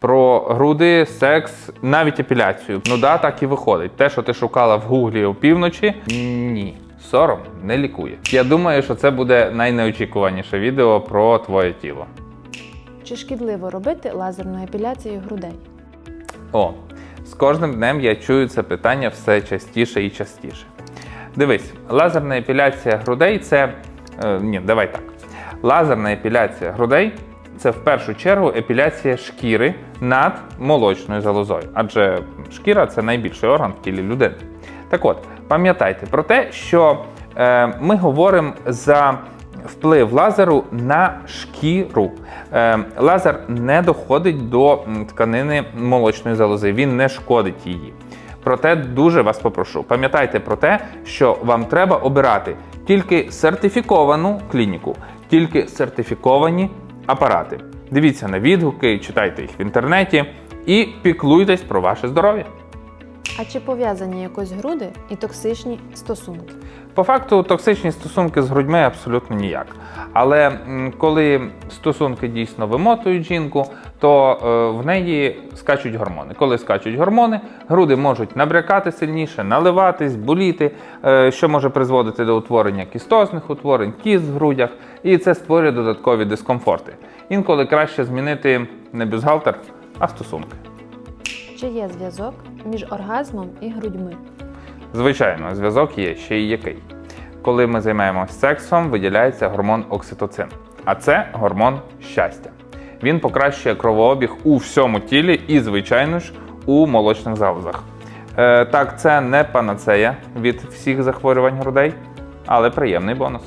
Про груди, секс, навіть епіляцію. Ну да, так і виходить. Те, що ти шукала в гуглі опівночі, ні. Сором не лікує. Я думаю, що це буде найнеочікуваніше відео про твоє тіло. Чи шкідливо робити лазерну епіляцію грудей? О, з кожним днем я чую це питання все частіше і частіше. Дивись, лазерна епіляція грудей це. Е, ні, давай так. Лазерна епіляція грудей це в першу чергу епіляція шкіри над молочною залозою, адже шкіра це найбільший орган в тілі людини. Так от, пам'ятайте про те, що е, ми говоримо за вплив лазеру на шкіру. Е, лазер не доходить до тканини молочної залози, він не шкодить її. Проте дуже вас попрошу, пам'ятайте про те, що вам треба обирати тільки сертифіковану клініку, тільки сертифіковані апарати. Дивіться на відгуки, читайте їх в інтернеті і піклуйтесь про ваше здоров'я. А чи пов'язані якось груди і токсичні стосунки? По факту, токсичні стосунки з грудьми абсолютно ніяк. Але м, коли стосунки дійсно вимотують жінку, то е, в неї скачуть гормони. Коли скачуть гормони, груди можуть набрякати сильніше, наливатись, боліти, е, що може призводити до утворення кістозних утворень, кіст в грудях, і це створює додаткові дискомфорти. Інколи краще змінити не бюстгальтер, а стосунки. Чи є зв'язок між оргазмом і грудьми? Звичайно, зв'язок є ще й який. Коли ми займаємося сексом, виділяється гормон окситоцин, а це гормон щастя. Він покращує кровообіг у всьому тілі і, звичайно ж, у молочних залозах. Е, так, це не панацея від всіх захворювань грудей, але приємний бонус.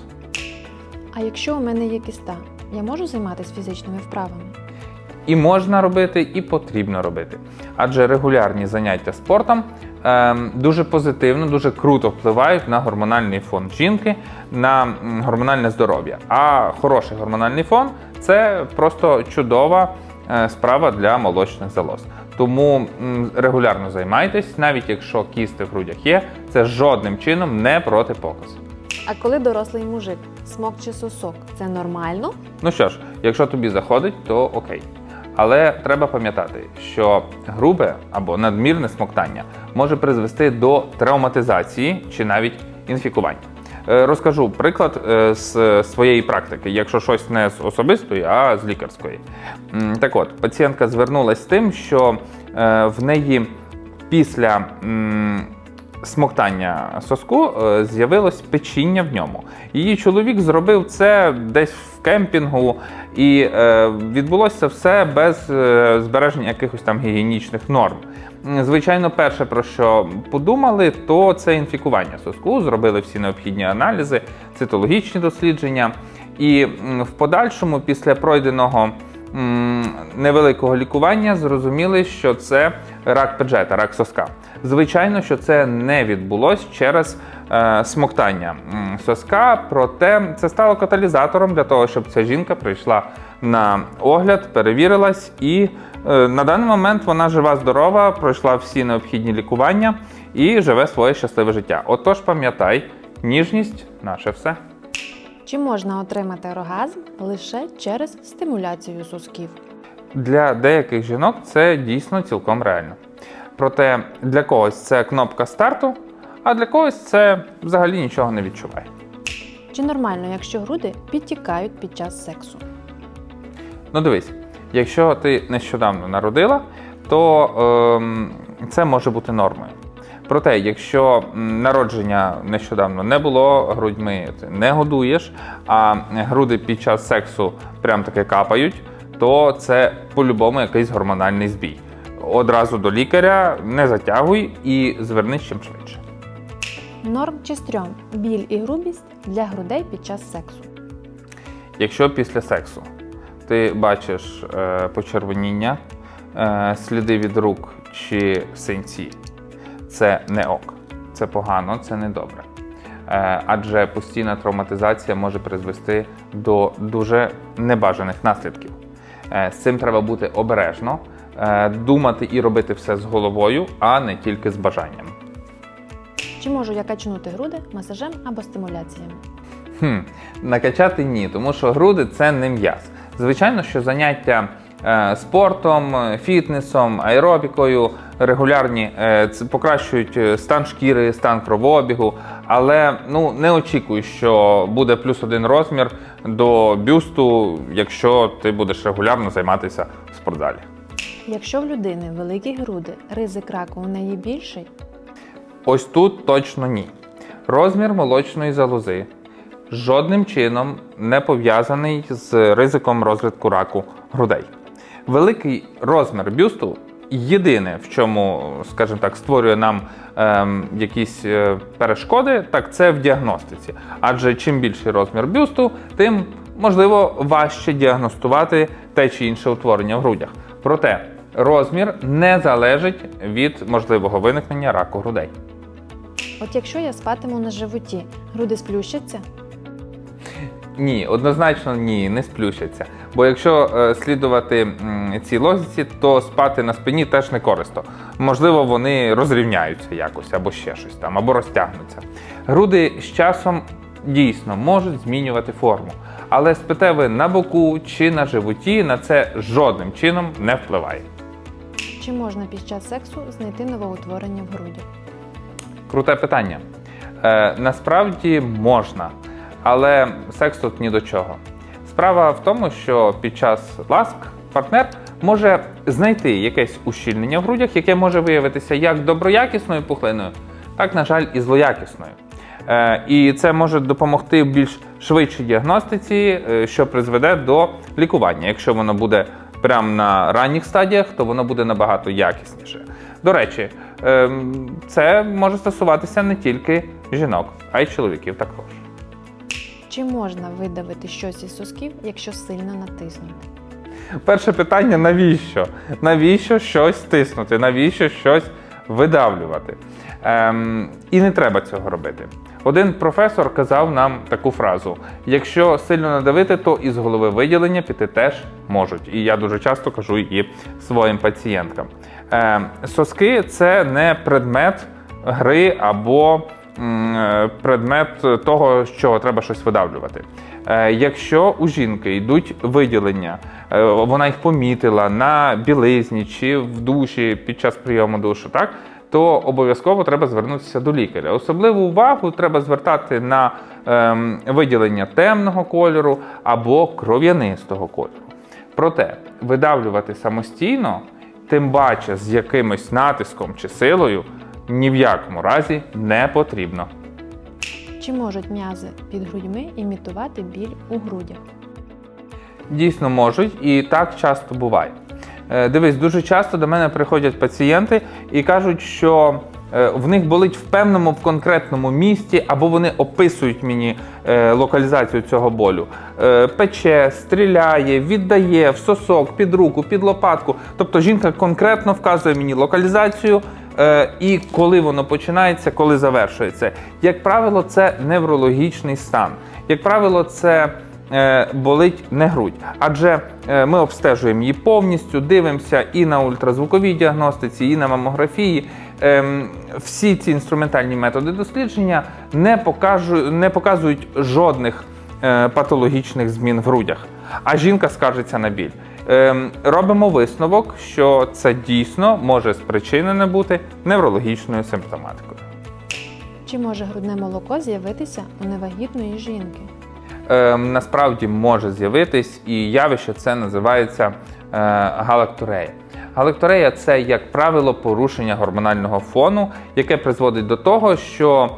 А якщо у мене є кіста, я можу займатися фізичними вправами? І можна робити, і потрібно робити. Адже регулярні заняття спортом дуже позитивно, дуже круто впливають на гормональний фон жінки, на гормональне здоров'я. А хороший гормональний фон це просто чудова е, справа для молочних залоз. Тому регулярно займайтесь, навіть якщо кісти в грудях є, це жодним чином не протипоказ. А коли дорослий мужик смокче сосок, це нормально? Ну що ж, якщо тобі заходить, то окей. Але треба пам'ятати, що грубе або надмірне смоктання може призвести до травматизації чи навіть інфікування. Е, Розкажу приклад е, з своєї практики, якщо щось не з особистої, а з лікарської. Так от, пацієнтка звернулася з тим, що е, в неї після смоктання соску е, з'явилось печіння в ньому. Її чоловік зробив це десь в кемпінгу, і е, відбулося все без е, збереження якихось там гігієнічних норм. Звичайно, перше про що подумали, то це інфікування соску. Зробили всі необхідні аналізи, цитологічні дослідження. І в подальшому, після пройденого невеликого лікування, зрозуміли, що це рак педжета, рак соска. Звичайно, що це не відбулось через е, смоктання соска, проте це стало каталізатором для того, щоб ця жінка прийшла на огляд, перевірилась, і е, на даний момент вона жива, здорова, пройшла всі необхідні лікування і живе своє щасливе життя. Отож, пам'ятай, ніжність наше все. Чи можна отримати оргазм лише через стимуляцію сосків? Для деяких жінок це дійсно цілком реально. Проте для когось це кнопка старту, а для когось це взагалі нічого не відчуває. Чи нормально, якщо груди підтікають під час сексу? Ну дивись, якщо ти нещодавно народила, то ем, це може бути нормою. Проте, якщо народження нещодавно не було, грудьми ти не годуєш, а груди під час сексу прям таки капають, то це по-любому якийсь гормональний збій. Одразу до лікаря не затягуй і звернись чим швидше. Норм чи стрьом біль і грубість для грудей під час сексу. Якщо після сексу ти бачиш е, почервоніння, е, сліди від рук чи синці, це не ок, це погано, це не добре. Е, адже постійна травматизація може призвести до дуже небажаних наслідків. Е, з цим треба бути обережно, думати і робити все з головою, а не тільки з бажанням. Чи можу я качнути груди масажем або стимуляціями? Хм, накачати ні, тому що груди це не м'яз. Звичайно, що заняття е, спортом, е, фітнесом, аеробікою, регулярні е, покращують е, стан шкіри, стан кровообігу. Але ну не очікуй, що буде плюс один розмір до бюсту, якщо ти будеш регулярно займатися в спортзалі. Якщо в людини великі груди, ризик раку у неї більший. Ось тут точно ні. Розмір молочної залози жодним чином не пов'язаний з ризиком розвитку раку грудей. Великий розмір бюсту єдине, в чому, скажімо так, створює нам ем, якісь е, перешкоди, так це в діагностиці. Адже чим більший розмір бюсту, тим можливо важче діагностувати те чи інше утворення в грудях. Проте розмір не залежить від можливого виникнення раку грудей. От якщо я спатиму на животі, груди сплющаться? Ні, однозначно ні, не сплющаться. Бо якщо е, слідувати м, цій логіці, то спати на спині теж не корисно. Можливо, вони розрівняються якось або ще щось там, або розтягнуться. Груди з часом дійсно можуть змінювати форму, але спите ви на боку чи на животі, на це жодним чином не впливає. Чи можна під час сексу знайти новоутворення в грудях? Круте питання. Е, насправді можна, але секс тут ні до чого. Справа в тому, що під час ласк партнер може знайти якесь ущільнення в грудях, яке може виявитися як доброякісною пухлиною, так, на жаль, і злоякісною. Е, і це може допомогти в більш швидшій діагностиці, е, що призведе до лікування. Якщо воно буде прямо на ранніх стадіях, то воно буде набагато якісніше. До речі, ем, це може стосуватися не тільки жінок, а й чоловіків також. Чи можна видавити щось із сосків, якщо сильно натиснути? Перше питання: навіщо? Навіщо щось тиснути? Навіщо щось видавлювати? Ем, і не треба цього робити. Один професор казав нам таку фразу: якщо сильно надавити, то із голови виділення піти теж можуть. І я дуже часто кажу її своїм пацієнткам. Ем, соски це не предмет гри або е, предмет того, що треба щось видавлювати. Е, Якщо у жінки йдуть виділення, е, вона їх помітила на білизні чи в душі під час прийому душу, так то обов'язково треба звернутися до лікаря. Особливу увагу треба звертати на ем, виділення темного кольору або кров'янистого кольору. Проте видавлювати самостійно, тим паче з якимось натиском чи силою, ні в якому разі не потрібно. Чи можуть м'язи під грудьми імітувати біль у грудях? Дійсно можуть, і так часто буває. Е, Дивись, дуже часто до мене приходять пацієнти і кажуть, що е, в них болить в певному в конкретному місці, або вони описують мені е, локалізацію цього болю. Пече, стріляє, віддає в сосок, під руку, під лопатку. Тобто жінка конкретно вказує мені локалізацію. І коли воно починається, коли завершується. Як правило, це неврологічний стан. Як правило, це болить не грудь, адже е, ми обстежуємо її повністю, дивимося і на ультразвуковій діагностиці, і на мамографії. Ем, Всі ці інструментальні методи дослідження не, покажу, не показують жодних е, патологічних змін в грудях, а жінка скаржиться на біль. Ем, Робимо висновок, що це дійсно може спричинене бути неврологічною симптоматикою. Чи може грудне молоко з'явитися у невагітної жінки? Ем, насправді може з'явитись, і явище це називається е, галактурея. Галактурея це, як правило, порушення гормонального фону, яке призводить до того, що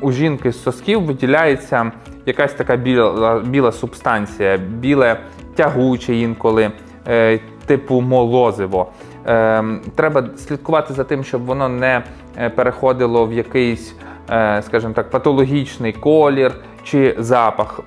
у жінки з сосків виділяється якась така біла, біла субстанція, біле тягуче інколи, е, типу молозиво. Ем, треба слідкувати за тим, щоб воно не е, переходило в якийсь, е, скажімо так, патологічний колір чи запах.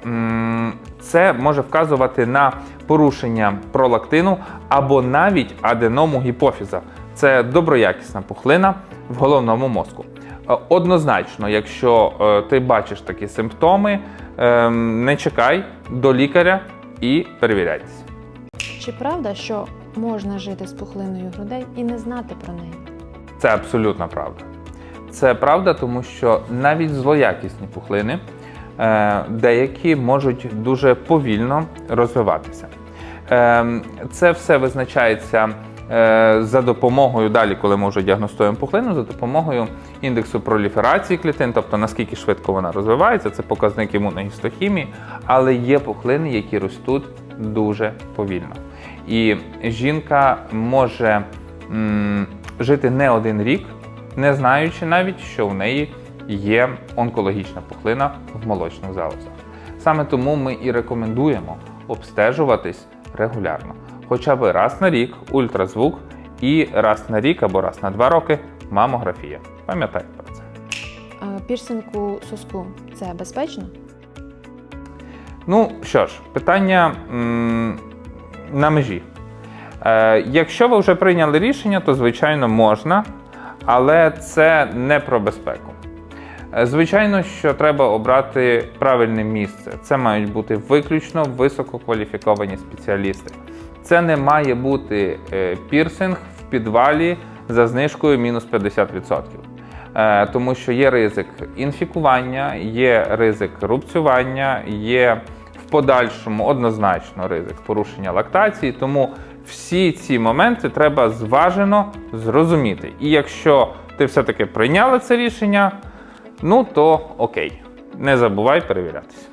Це може вказувати на порушення пролактину або навіть аденому гіпофіза. Це доброякісна пухлина в головному мозку. Е, Однозначно, якщо е, ти бачиш такі симптоми, е, не чекай до лікаря і перевіряйтеся. Чи правда, що можна жити з пухлиною грудей і не знати про неї? Це абсолютна правда. Це правда, тому що навіть злоякісні пухлини деякі можуть дуже повільно розвиватися. Ем, Це все визначається е, за допомогою далі, коли ми вже діагностуємо пухлину, за допомогою індексу проліферації клітин, тобто наскільки швидко вона розвивається, це показник імуногістохімії, але є пухлини, які ростуть дуже повільно. І жінка може м, жити не один рік, не знаючи навіть, що в неї є онкологічна пухлина в молочних залозах. Саме тому ми і рекомендуємо обстежуватись регулярно, хоча б раз на рік ультразвук і раз на рік або раз на два роки мамографія. Пам'ятайте про це. Е, Пірсинг у соску це безпечно? Ну що ж, питання м, на межі. Е, якщо ви вже прийняли рішення, то звичайно можна, але це не про безпеку. Е, Звичайно, що треба обрати правильне місце. Це мають бути виключно висококваліфіковані спеціалісти. Це не має бути е, пірсинг в підвалі за знижкою мінус 50%. Е, Тому що є ризик інфікування, є ризик рубцювання, є в подальшому однозначно ризик порушення лактації. Тому всі ці моменти треба зважено зрозуміти. І якщо ти все-таки прийняла це рішення, ну то окей. Не забувай перевірятися.